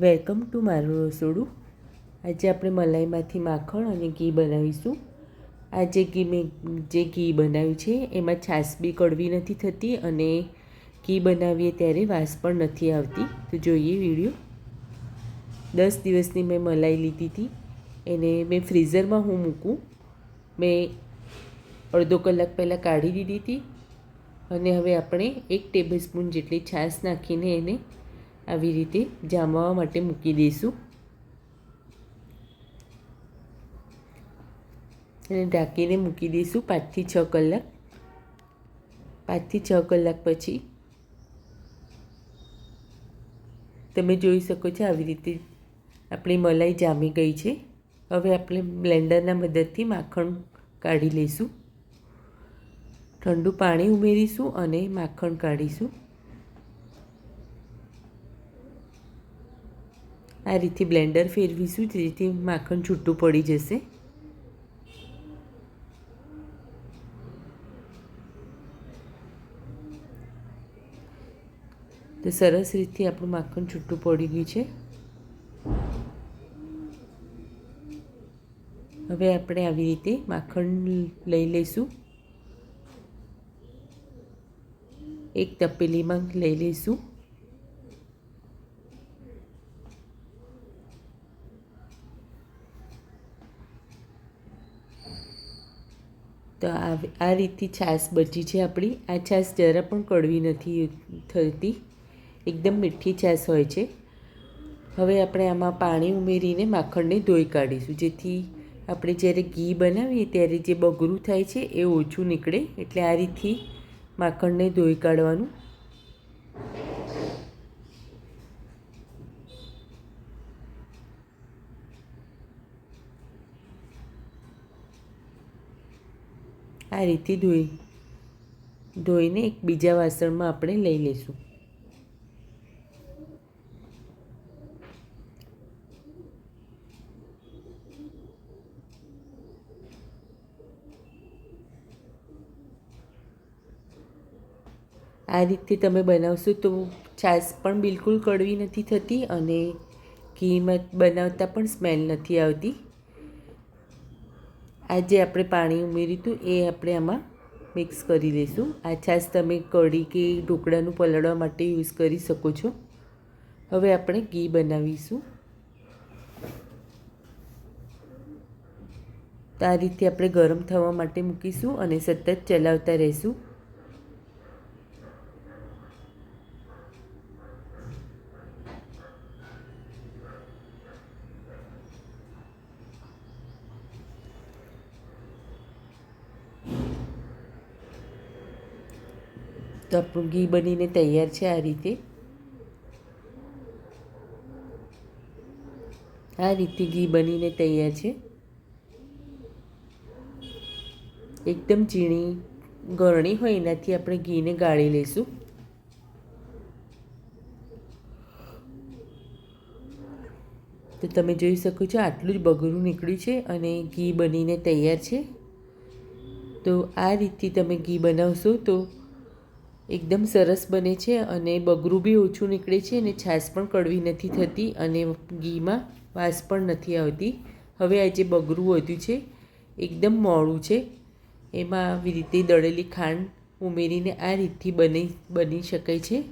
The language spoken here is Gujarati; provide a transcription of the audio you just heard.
વેલકમ ટુ મારું રસોડું. આજે આપણે મલાઈમાંથી માખણ અને ઘી બનાવીશું. આજે ઘી મેં, જે ઘી બનાવ્યું છે, એમાં છાશ બી કડવી નથી થતી અને ઘી બનાવીએ ત્યારે વાસ પણ નથી આવતી. તો જોઈએ વીડિયો. દસ દિવસની મેં મલાઈ લીધી હતી. એને મેં ફ્રીઝરમાં હું મૂકું. મેં અડધો કલાક પહેલાં કાઢી દીધી હતી. અને હવે આપણે એક ટેબલ સ્પૂન જેટલી છાશ નાખીને એને આવી રીતે જામવા માટે મૂકી દઈશું. અને ઢાંકીને મૂકી દઈશું પાંચથી છ કલાક. પાંચથી છ કલાક પછી તમે જોઈ શકો છો આવી રીતે આપણી મલાઈ જામી ગઈ છે. હવે આપણે બ્લેન્ડરના મદદથી માખણ કાઢી લઈશું. ઠંડુ પાણી ઉમેરીશું અને માખણ કાઢીશું. આ રીતે બ્લેન્ડર ફેરવીશું જેથી માખણ છૂટું પડી જશે. તો સરસ રીતે આપણું માખણ છૂટું પડી ગયું છે. હવે આપણે આવી રીતે માખણ લઈ લઈશું. એક તપેલીમાં લઈ લઈશું. તો આ રીતથી છાશ બચી છે આપણી. આ છાશ જરા પણ કડવી નથી થતી. એકદમ મીઠી છાશ હોય છે. હવે આપણે આમાં પાણી ઉમેરીને માખણને ધોઈ કાઢીશું. જેથી આપણે જ્યારે ઘી બનાવીએ ત્યારે જે બગરું થાય છે એ ઓછું નીકળે. એટલે આ રીતથી માખણને ધોઈ કાઢવાનું આ રીતે ધોઈ, ધોઈને એક બીજા વાસણમાં આપણે લઈ લઈશું. આ રીતે તમે બનાવશો તો છાશ પણ બિલકુલ કડવી નથી થતી અને ઘીમાં બનાવતા પણ સ્મેલ નથી આવતી. આ જે આપણે પાણી ઉમેર્યું હતું એ આપણે આમાં મિક્સ કરી લઈશું. આ છાશ તમે કઢી કે ઢોકળાનું પલાળવા માટે યુઝ કરી શકો છો. હવે આપણે ઘી બનાવીશું. તો આ રીતે આપણે ગરમ થવા માટે મૂકીશું અને સતત ચલાવતા રહીશું. તો આપણું ઘી બનીને તૈયાર છે આ રીતે. આ રીતે ઘી બનીને તૈયાર છે. એકદમ ઝીણી, ગરણી હોય એનાથી આપણે ઘીને ગાળી લઈશું. તો તમે જોઈ શકો છો આટલું જ બગરું નીકળ્યું છે અને ઘી બનીને તૈયાર છે. તો આ રીતથી તમે ઘી બનાવશો તો એકદમ સરસ બને છે અને બગરું બી ઓછું નીકળે છે અને છાશ પણ કડવી નથી થતી અને ઘીમાં વાસ પણ નથી આવતી. હવે આ જે બગરું વધ્યું છે, એકદમ મોડું છે. એમાં આવી રીતે દળેલી ખાંડ ઉમેરીને આ રીતથી બની બની શકાય છે.